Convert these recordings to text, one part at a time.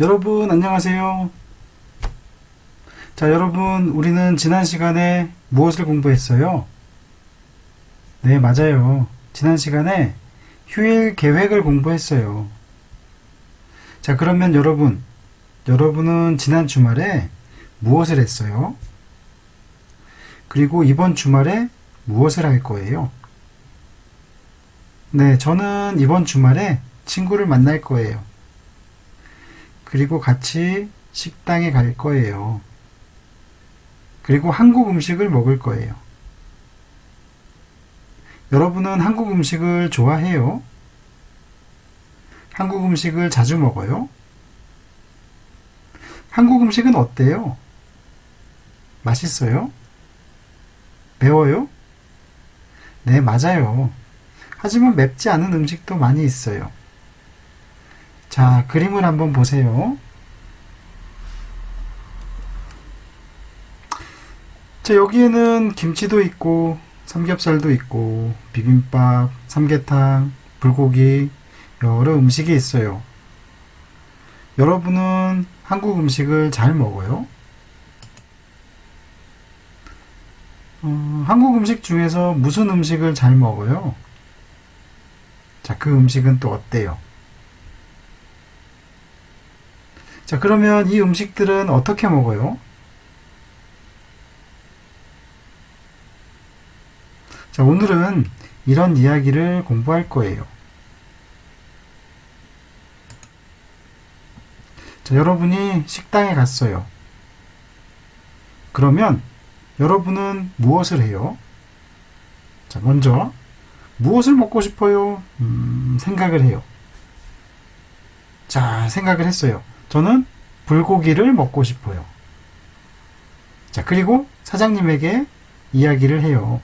여러분 안녕하세요. 자, 여러분 우리는 지난 시간에 무엇을 공부했어요? 네, 맞아요. 지난 시간에 휴일 계획을 공부했어요. 자, 그러면 여러분, 여러분은 지난 주말에 무엇을 했어요? 그리고 이번 주말에 무엇을 할 거예요? 네, 저는 이번 주말에 친구를 만날 거예요. 그리고 같이 식당에 갈 거예요. 그리고 한국 음식을 먹을 거예요. 여러분은 한국 음식을 좋아해요? 한국 음식을 자주 먹어요? 한국 음식은 어때요? 맛있어요? 매워요? 네, 맞아요. 하지만 맵지 않은 음식도 많이 있어요. 자, 그림을 한번 보세요. 자, 여기에는 김치도 있고, 삼겹살도 있고, 비빔밥, 삼계탕, 불고기, 여러 음식이 있어요. 여러분은 한국 음식을 잘 먹어요? 어, 한국 음식 중에서 무슨 음식을 잘 먹어요? 자, 그 음식은 또 어때요? 자, 그러면 이 음식들은 어떻게 먹어요? 자, 오늘은 이런 이야기를 공부할 거예요. 자, 여러분이 식당에 갔어요. 그러면 여러분은 무엇을 해요? 자, 먼저 무엇을 먹고 싶어요? 음, 생각을 해요. 자, 생각을 했어요. 저는 불고기를 먹고 싶어요. 자, 그리고 사장님에게 이야기를 해요.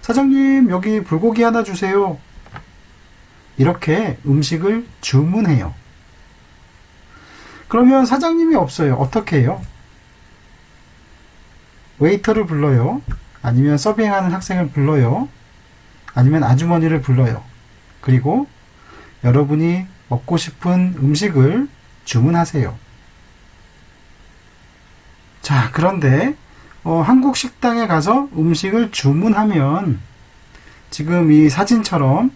사장님, 여기 불고기 하나 주세요. 이렇게 음식을 주문해요. 그러면 사장님이 없어요. 어떻게 해요? 웨이터를 불러요. 아니면 서빙하는 학생을 불러요. 아니면 아주머니를 불러요. 그리고 여러분이 먹고 싶은 음식을 주문하세요. 자, 그런데 어, 한국 식당에 가서 음식을 주문하면 지금 이 사진처럼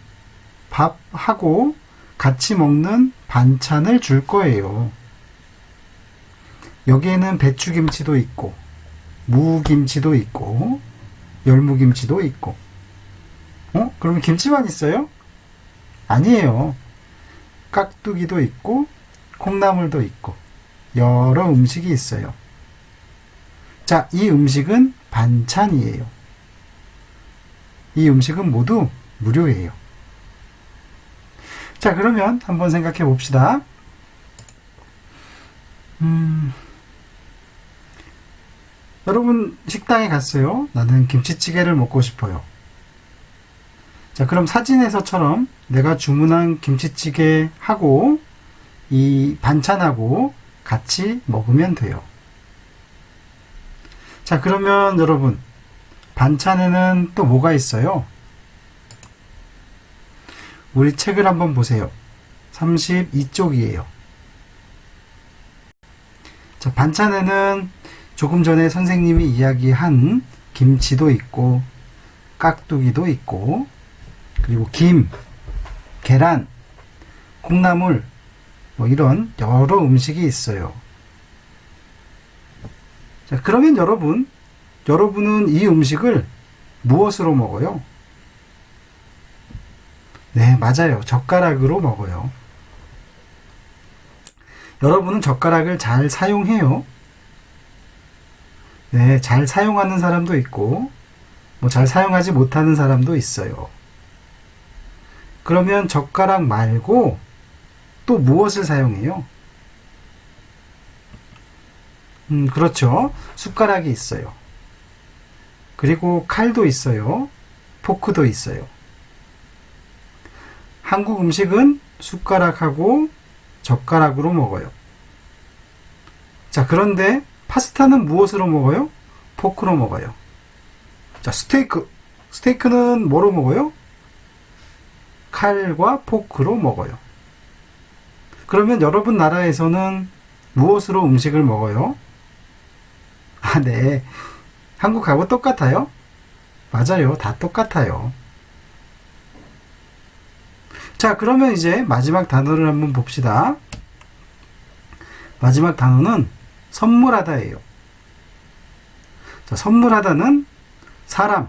밥하고 같이 먹는 반찬을 줄 거예요. 여기에는 배추김치도 있고, 무김치도 있고, 열무김치도 있고. 어? 그럼 김치만 있어요? 아니에요. 깍두기도 있고, 콩나물도 있고, 여러 음식이 있어요. 자, 이 음식은 반찬이에요. 이 음식은 모두 무료예요. 자, 그러면 한번 생각해 봅시다. 음, 여러분 식당에 갔어요. 나는 김치찌개를 먹고 싶어요. 자, 그럼 사진에서처럼 내가 주문한 김치찌개 하고 이 반찬하고 같이 먹으면 돼요. 자, 그러면 여러분, 반찬에는 또 뭐가 있어요? 우리 책을 한번 보세요. 32쪽이에요. 자, 반찬에는 조금 전에 선생님이 이야기한 김치도 있고, 깍두기도 있고, 그리고 김, 계란, 콩나물, 뭐 이런 여러 음식이 있어요. 자, 그러면 여러분, 여러분은 이 음식을 무엇으로 먹어요? 네, 맞아요. 젓가락으로 먹어요. 여러분은 젓가락을 잘 사용해요? 네, 잘 사용하는 사람도 있고, 뭐 잘 사용하지 못하는 사람도 있어요. 그러면 젓가락 말고 또 무엇을 사용해요? 음, 그렇죠. 숟가락이 있어요. 그리고 칼도 있어요. 포크도 있어요. 한국 음식은 숟가락하고 젓가락으로 먹어요. 자, 그런데 파스타는 무엇으로 먹어요? 포크로 먹어요. 자, 스테이크. 스테이크는 뭐로 먹어요? 칼과 포크로 먹어요. 그러면 여러분 나라에서는 무엇으로 음식을 먹어요? 아, 네. 한국하고 똑같아요? 맞아요. 다 똑같아요. 자, 그러면 이제 마지막 단어를 한번 봅시다. 마지막 단어는 선물하다예요. 자, 선물하다는 사람,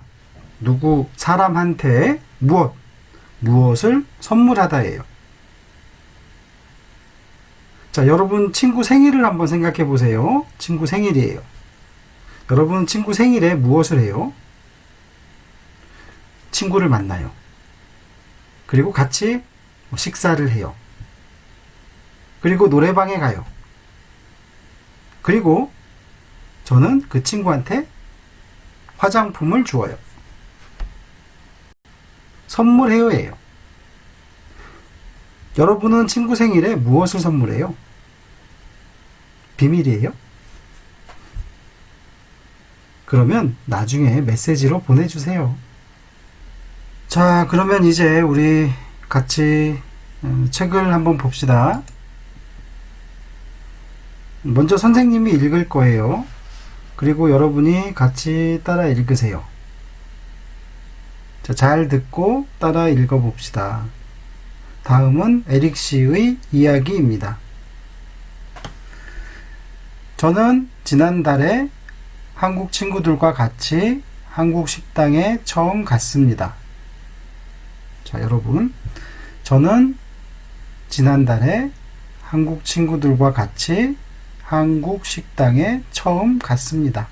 누구, 사람한테 무엇, 무엇을 선물하다예요. 자, 여러분 친구 생일을 한번 생각해 보세요. 친구 생일이에요. 여러분 친구 생일에 무엇을 해요? 친구를 만나요. 그리고 같이 뭐 식사를 해요. 그리고 노래방에 가요. 그리고 저는 그 친구한테 화장품을 주어요. 선물해요예요. 여러분은 친구 생일에 무엇을 선물해요? 비밀이에요? 그러면 나중에 메시지로 보내주세요. 자, 그러면 이제 우리 같이 음, 책을 한번 봅시다. 먼저 선생님이 읽을 거예요. 그리고 여러분이 같이 따라 읽으세요. 자, 잘 듣고 따라 읽어 봅시다. 다음은 에릭 씨의 이야기입니다. 저는 지난달에 한국 친구들과 같이 한국 식당에 처음 갔습니다. 자, 여러분. 저는 지난달에 한국 친구들과 같이 한국 식당에 처음 갔습니다.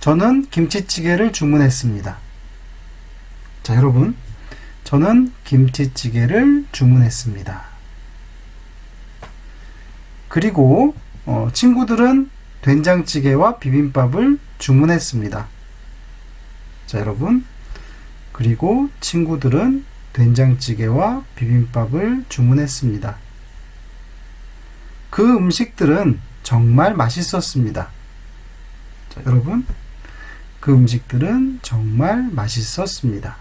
저는 김치찌개를 주문했습니다. 자, 여러분. 저는 김치찌개를 주문했습니다. 그리고 어, 친구들은 된장찌개와 비빔밥을 주문했습니다. 자, 여러분. 그리고 친구들은 된장찌개와 비빔밥을 주문했습니다. 그 음식들은 정말 맛있었습니다. 자, 여러분. 그 음식들은 정말 맛있었습니다.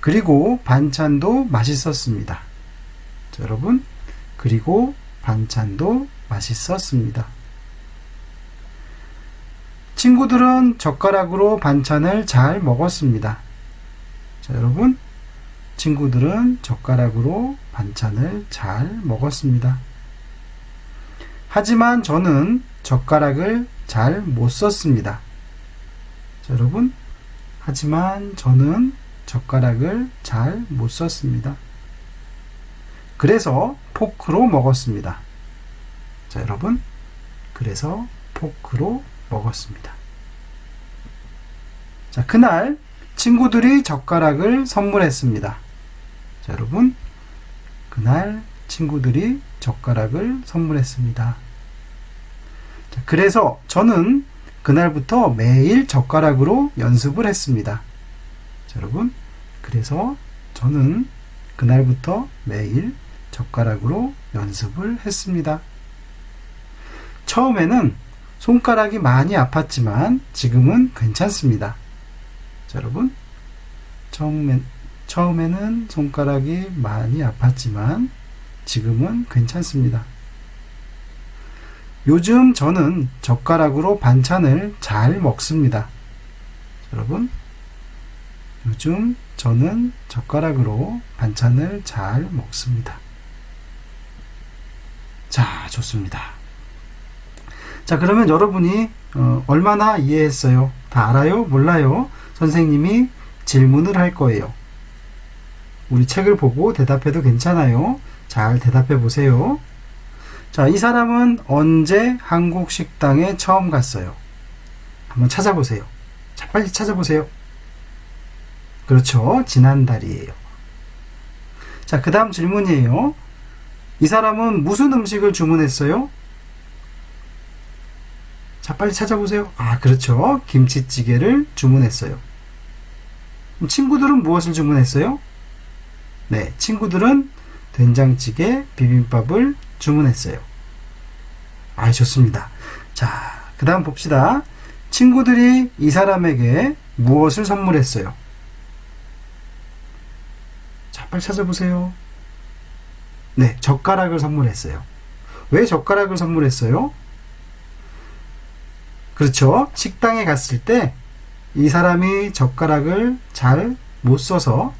그리고 반찬도 맛있었습니다. 자, 여러분. 그리고 반찬도 맛있었습니다. 친구들은 젓가락으로 반찬을 잘 먹었습니다. 자, 여러분. 친구들은 젓가락으로 반찬을 잘 먹었습니다. 하지만 저는 젓가락을 잘 못 썼습니다. 자, 여러분. 하지만 저는 젓가락을 잘 못 썼습니다. 그래서 포크로 먹었습니다. 자, 여러분. 그래서 포크로 먹었습니다. 자, 그날 친구들이 젓가락을 선물했습니다. 자, 여러분. 그날 친구들이 젓가락을 선물했습니다. 자, 그래서 저는 그날부터 매일 젓가락으로 연습을 했습니다. 자, 여러분. 그래서 저는 그날부터 매일 젓가락으로 연습을 했습니다. 처음에는 손가락이 많이 아팠지만 지금은 괜찮습니다. 자, 여러분. 처음엔, 처음에는 손가락이 많이 아팠지만 지금은 괜찮습니다. 요즘 저는 젓가락으로 반찬을 잘 먹습니다. 자, 여러분. 요즘 저는 젓가락으로 반찬을 잘 먹습니다. 자, 좋습니다. 자, 그러면 여러분이 어, 얼마나 이해했어요? 다 알아요? 몰라요? 선생님이 질문을 할 거예요. 우리 책을 보고 대답해도 괜찮아요. 잘 대답해 보세요. 자, 이 사람은 언제 한국 식당에 처음 갔어요? 한번 찾아보세요. 자, 빨리 찾아보세요. 그렇죠. 지난달이에요. 자, 그 다음 질문이에요. 이 사람은 무슨 음식을 주문했어요? 자, 빨리 찾아보세요. 아, 그렇죠. 김치찌개를 주문했어요. 친구들은 무엇을 주문했어요? 네, 친구들은 된장찌개, 비빔밥을 주문했어요. 아, 좋습니다. 자, 그 다음 봅시다. 친구들이 이 사람에게 무엇을 선물했어요? 자, 빨리 찾아보세요. 네, 젓가락을 선물했어요. 왜 젓가락을 선물했어요? 그렇죠. 식당에 갔을 때 이 사람이 젓가락을 잘 못 써서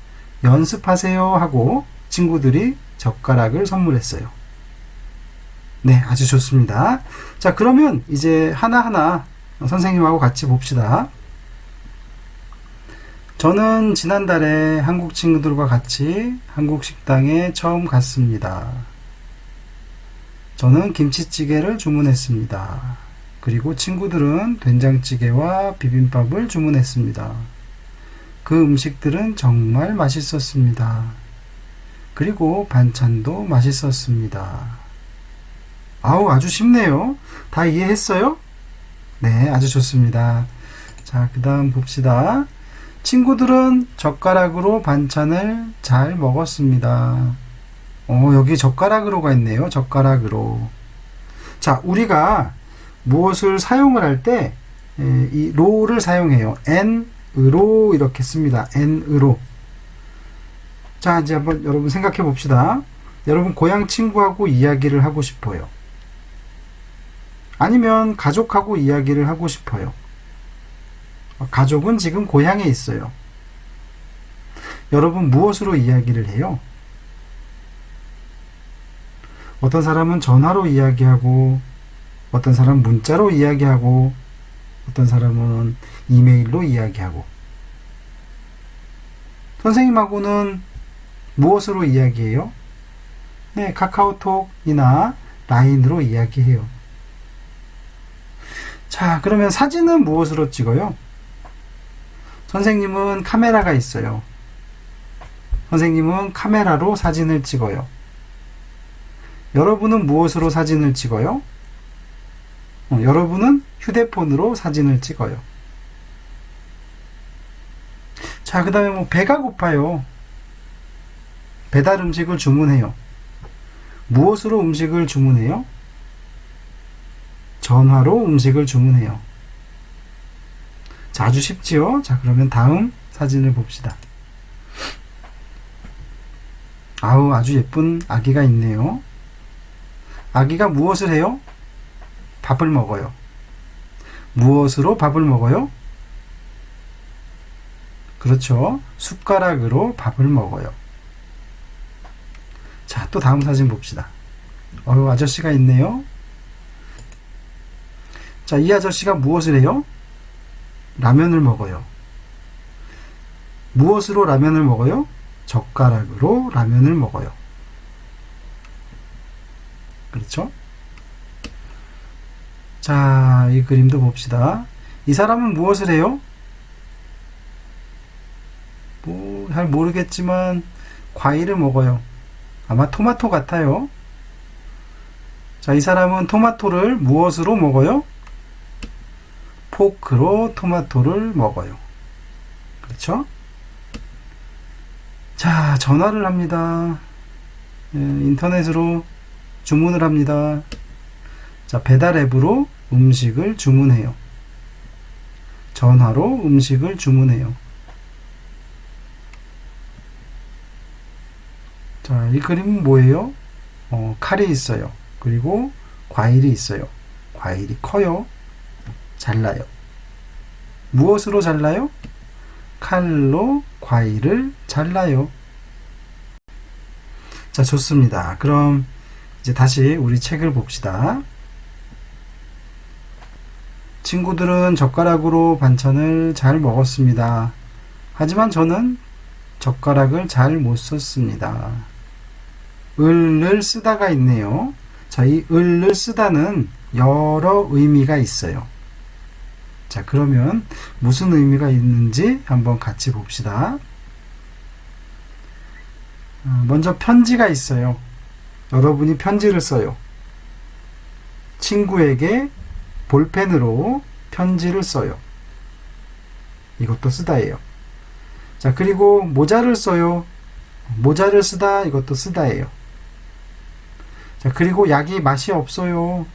연습하세요 하고 친구들이 젓가락을 선물했어요. 네, 아주 좋습니다. 자, 그러면 이제 하나하나 선생님하고 같이 봅시다. 저는 지난달에 한국 친구들과 같이 한국 식당에 처음 갔습니다. 저는 김치찌개를 주문했습니다. 그리고 친구들은 된장찌개와 비빔밥을 주문했습니다. 그 음식들은 정말 맛있었습니다. 그리고 반찬도 맛있었습니다. 아우, 아주 쉽네요. 다 이해했어요? 네, 아주 좋습니다. 자, 그 다음 봅시다. 친구들은 젓가락으로 반찬을 잘 먹었습니다. 어, 여기 젓가락으로가 있네요. 젓가락으로. 자, 우리가 무엇을 사용을 할 때, 이 로를 사용해요. n으로 이렇게 씁니다. n으로. 자, 이제 한번 여러분 생각해 봅시다. 여러분 고향 친구하고 이야기를 하고 싶어요. 아니면 가족하고 이야기를 하고 싶어요. 가족은 지금 고향에 있어요. 여러분 무엇으로 이야기를 해요? 어떤 사람은 전화로 이야기하고, 어떤 사람은 문자로 이야기하고, 어떤 사람은 이메일로 이야기하고. 선생님하고는 무엇으로 이야기해요? 네, 카카오톡이나 라인으로 이야기해요. 자, 그러면 사진은 무엇으로 찍어요? 선생님은 카메라가 있어요. 선생님은 카메라로 사진을 찍어요. 여러분은 무엇으로 사진을 찍어요? 어, 여러분은 휴대폰으로 사진을 찍어요. 자, 그 다음에 뭐 배가 고파요. 배달 음식을 주문해요. 무엇으로 음식을 주문해요? 전화로 음식을 주문해요. 자, 아주 쉽지요? 자, 그러면 다음 사진을 봅시다. 아우, 아주 예쁜 아기가 있네요. 아기가 무엇을 해요? 밥을 먹어요. 무엇으로 밥을 먹어요? 그렇죠. 숟가락으로 밥을 먹어요. 자, 또 다음 사진 봅시다. 어유 아저씨가 있네요. 자, 이 아저씨가 무엇을 해요? 라면을 먹어요. 무엇으로 라면을 먹어요? 젓가락으로 라면을 먹어요. 그렇죠? 자, 이 그림도 봅시다. 이 사람은 무엇을 해요? 뭐, 잘 모르겠지만, 과일을 먹어요. 아마 토마토 같아요. 자, 이 사람은 토마토를 무엇으로 먹어요? 포크로 토마토를 먹어요. 그렇죠? 자, 전화를 합니다. 예, 인터넷으로 주문을 합니다. 자, 배달 앱으로 음식을 주문해요. 전화로 음식을 주문해요. 자, 이 그림은 뭐예요? 어, 칼이 있어요. 그리고 과일이 있어요. 과일이 커요. 잘라요. 무엇으로 잘라요? 칼로 과일을 잘라요. 자, 좋습니다. 그럼 이제 다시 우리 책을 봅시다. 친구들은 젓가락으로 반찬을 잘 먹었습니다. 하지만 저는 젓가락을 잘 못 썼습니다. 을을 쓰다가 있네요. 자, 이 을을 쓰다는 여러 의미가 있어요. 자, 그러면 무슨 의미가 있는지 한번 같이 봅시다. 어, 먼저 편지가 있어요. 여러분이 편지를 써요. 친구에게 볼펜으로 편지를 써요. 이것도 쓰다예요. 자, 그리고 모자를 써요. 모자를 쓰다, 이것도 쓰다예요. 자, 그리고 약이 맛이 없어요.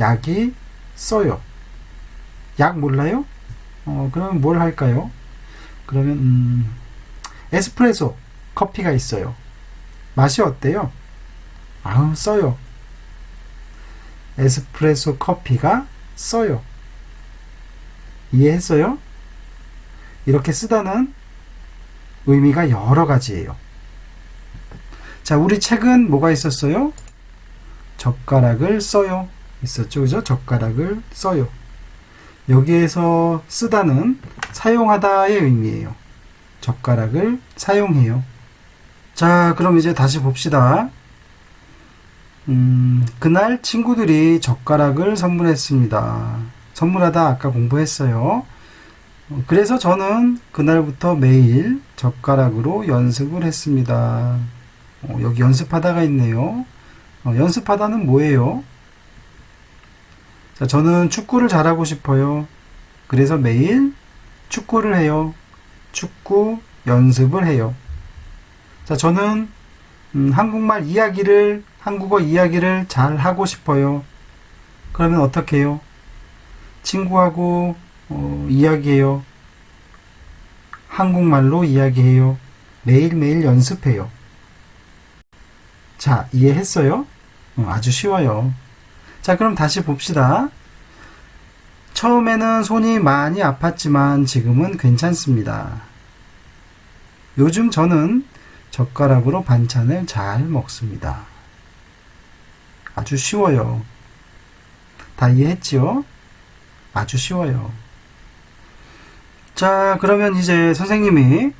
약이 써요. 약 몰라요? 어, 그러면 뭘 할까요? 그러면, 음, 에스프레소, 커피가 있어요. 맛이 어때요? 아우, 써요. 에스프레소 커피가 써요. 이해했어요? 이렇게 쓰다는 의미가 여러 가지예요. 자, 우리 책은 뭐가 있었어요? 젓가락을 써요. 있었죠. 그죠? 젓가락을 써요. 여기에서 쓰다는 사용하다의 의미예요. 젓가락을 사용해요. 자, 그럼 이제 다시 봅시다. 음, 그날 친구들이 젓가락을 선물했습니다. 선물하다 아까 공부했어요. 어, 그래서 저는 그날부터 매일 젓가락으로 연습을 했습니다. 어, 여기 연습하다가 있네요. 어, 연습하다는 뭐예요? 자, 저는 축구를 잘하고 싶어요. 그래서 매일 축구를 해요. 축구 연습을 해요. 자, 저는 음, 한국말 이야기를 한국어 이야기를 잘 하고 싶어요. 그러면 어떻게 해요? 친구하고 어, 이야기해요. 한국말로 이야기해요. 매일매일 연습해요. 자, 이해했어요? 어, 아주 쉬워요. 자, 그럼 다시 봅시다. 처음에는 손이 많이 아팠지만 지금은 괜찮습니다. 요즘 저는 젓가락으로 반찬을 잘 먹습니다. 아주 쉬워요. 다 이해했지요? 아주 쉬워요. 자, 그러면 이제 선생님이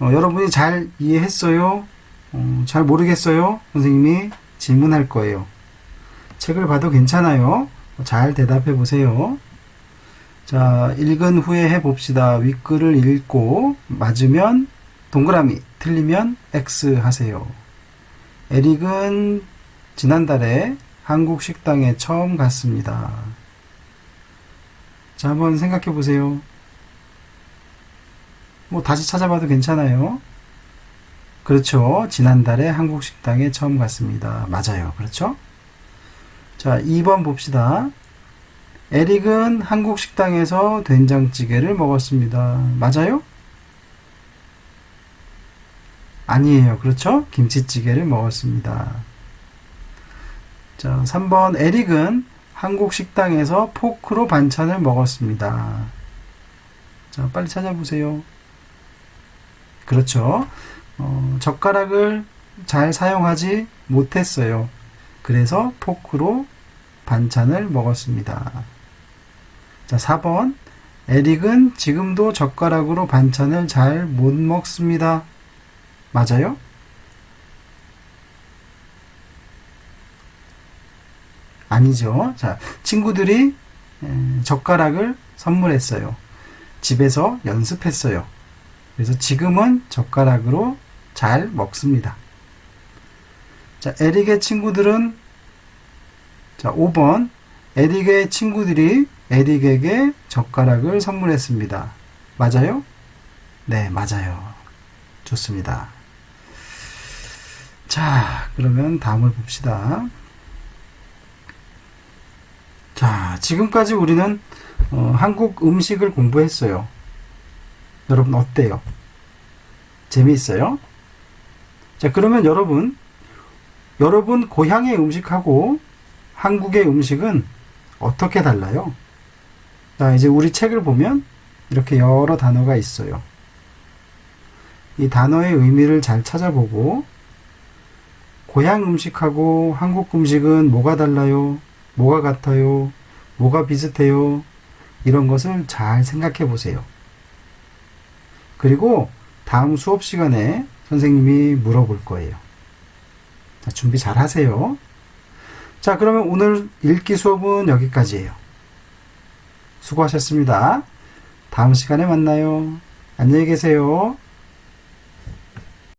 어, 여러분이 잘 이해했어요? 어, 잘 모르겠어요? 선생님이 질문할 거예요. 책을 봐도 괜찮아요. 잘 대답해 보세요. 자, 읽은 후에 해 봅시다. 윗글을 읽고 맞으면 동그라미, 틀리면 X 하세요. 에릭은 지난달에 한국 식당에 처음 갔습니다. 자, 한번 생각해 보세요. 뭐 다시 찾아봐도 괜찮아요. 그렇죠. 지난달에 한국 식당에 처음 갔습니다. 맞아요. 그렇죠? 자, 2번 봅시다. 에릭은 한국 식당에서 된장찌개를 먹었습니다. 맞아요? 아니에요. 그렇죠? 김치찌개를 먹었습니다. 자, 3번 에릭은 한국 식당에서 포크로 반찬을 먹었습니다. 자, 빨리 찾아보세요. 그렇죠. 어, 젓가락을 잘 사용하지 못했어요. 그래서 포크로 반찬을 먹었습니다. 자, 4번. 에릭은 지금도 젓가락으로 반찬을 잘 못 먹습니다. 맞아요? 아니죠. 자, 친구들이 에, 젓가락을 선물했어요. 집에서 연습했어요. 그래서 지금은 젓가락으로 잘 먹습니다. 자, 에릭의 친구들은 자, 5번 에릭의 친구들이 에릭에게 젓가락을 선물했습니다. 맞아요? 네, 맞아요. 좋습니다. 자, 그러면 다음을 봅시다. 자, 지금까지 우리는 어, 한국 음식을 공부했어요. 여러분 어때요? 재미있어요? 자, 그러면 여러분, 여러분 고향의 음식하고 한국의 음식은 어떻게 달라요? 자, 이제 우리 책을 보면 이렇게 여러 단어가 있어요. 이 단어의 의미를 잘 찾아보고 고향 음식하고 한국 음식은 뭐가 달라요? 뭐가 같아요? 뭐가 비슷해요? 이런 것을 잘 생각해 보세요. 그리고 다음 수업 시간에 선생님이 물어볼 거예요. 자, 준비 잘 하세요. 자, 그러면 오늘 읽기 수업은 여기까지예요. 수고하셨습니다. 다음 시간에 만나요. 안녕히 계세요.